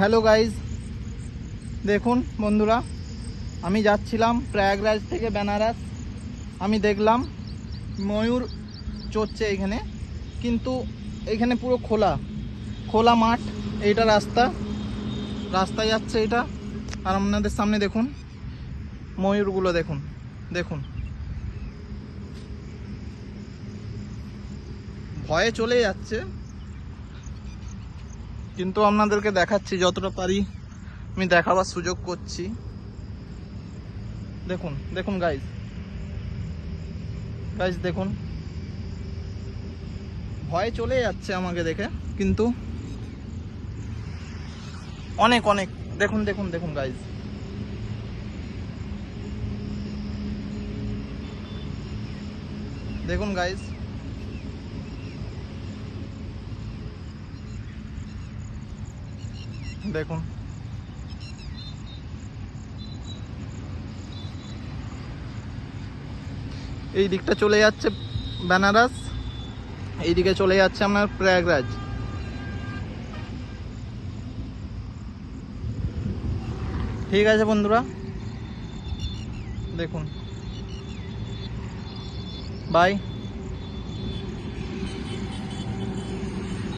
Hello guys, দেখুন বন্ধুরা, আমি যাচ্ছিলাম প্রয়াগরাজ থেকে বেনারস। আমি দেখলাম ময়ূর চড়ছে এখানে, কিন্তু এখানে পুরো খোলা। খোলা মাঠ, এইটা রাস্তা। রাস্তায় যাচ্ছে এটা। আর আপনাদের সামনে দেখুন, ময়ূরগুলো দেখুন দেখুন। ভয়ে চলে যাচ্ছে। কিন্তু আপনাদেরকে দেখাচ্ছি, যতটা পারি আমি দেখাবার সুযোগ করছি। দেখুন দেখুন গাইজ গাইজ দেখুন। ভয় চলে যাচ্ছে আমাকে দেখে, কিন্তু অনেক অনেক। দেখুন দেখুন দেখুন গাইজ দেখুন গাইজ দেখুন। এই দিকটা চলে যাচ্ছে বেনারস এইদিকে চলে যাচ্ছে আপনার প্রয়াগরাজ। ঠিক আছে বন্ধুরা, দেখুন। বাই